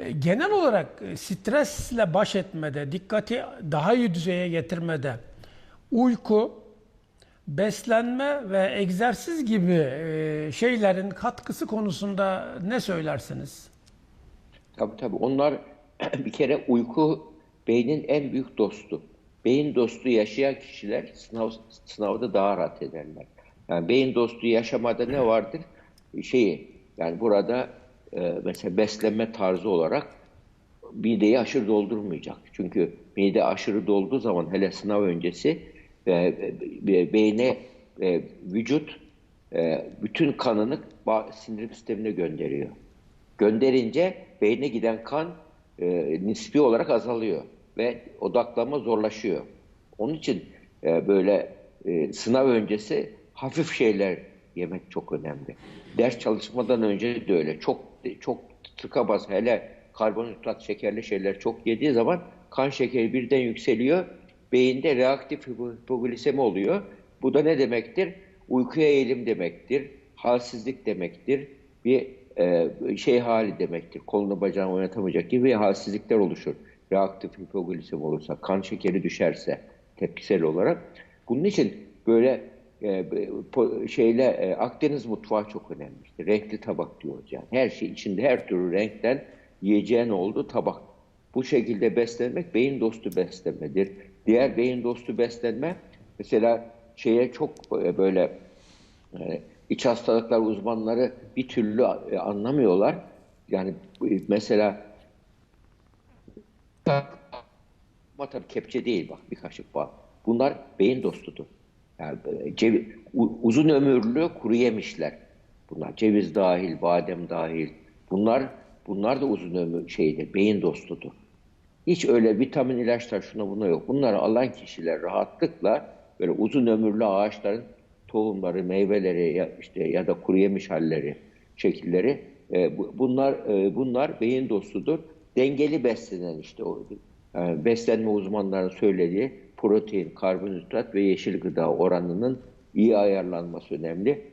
E, Genel olarak e, stresle baş etmede, dikkati daha iyi düzeye getirmede uyku, beslenme ve egzersiz gibi e, şeylerin katkısı konusunda ne söylersiniz? Tabii tabii onlar bir kere uyku beynin en büyük dostu. Beyin dostu yaşayan kişiler sınav, sınavda daha rahat ederler. Yani beyin dostu yaşamada ne vardır? Şeyi yani burada e, mesela beslenme tarzı olarak mideyi aşırı doldurmayacak. Çünkü mide aşırı dolduğu zaman hele sınav öncesi e, e, beyne e, vücut e, bütün kanını sindirim sistemine gönderiyor. Gönderince beyne giden kan e, nispi olarak azalıyor ve odaklanma zorlaşıyor. Onun için e, böyle e, sınav öncesi hafif şeyler yemek çok önemli. Ders çalışmadan önce de öyle. Çok çok tıka bas hele karbonhidrat şekerli şeyler çok yediği zaman kan şekeri birden yükseliyor. Beyinde reaktif hipoglisemi oluyor. Bu da ne demektir? Uykuya eğilim demektir. Halsizlik demektir. Bir e, şey hali demektir. Kolunu bacağını oynatamayacak gibi halsizlikler oluşur. Reaktif hipoglisemi olursa, kan şekeri düşerse tepkisel olarak. Bunun için böyle şeyle e, Akdeniz mutfağı çok önemlidir. Renkli tabak diyoruz yani. Her şey içinde her türlü renkten yiyeceğin olduğu tabak. Bu şekilde beslenmek beyin dostu beslenmedir. Diğer beyin dostu beslenme mesela şeye çok e, böyle e, iç hastalıklar uzmanları bir türlü e, anlamıyorlar. Yani mesela ama tabii kepçe değil bak bir kaşık bal. Bunlar beyin dostudur. Yani e, uzun ömürlü kuru yemişler. Bunlar ceviz dahil, badem dahil. Bunlar bunlar da uzun ömür şeydir, beyin dostudur. Hiç öyle vitamin ilaçlar şuna buna yok. Bunları alan kişiler rahatlıkla böyle uzun ömürlü ağaçların tohumları, meyveleri ya işte ya da kuru yemiş halleri, şekilleri e, bu- bunlar e, bunlar beyin dostudur. Dengeli beslenen işte o yani beslenme uzmanlarının söylediği protein, karbonhidrat ve yeşil gıda oranının iyi ayarlanması önemli.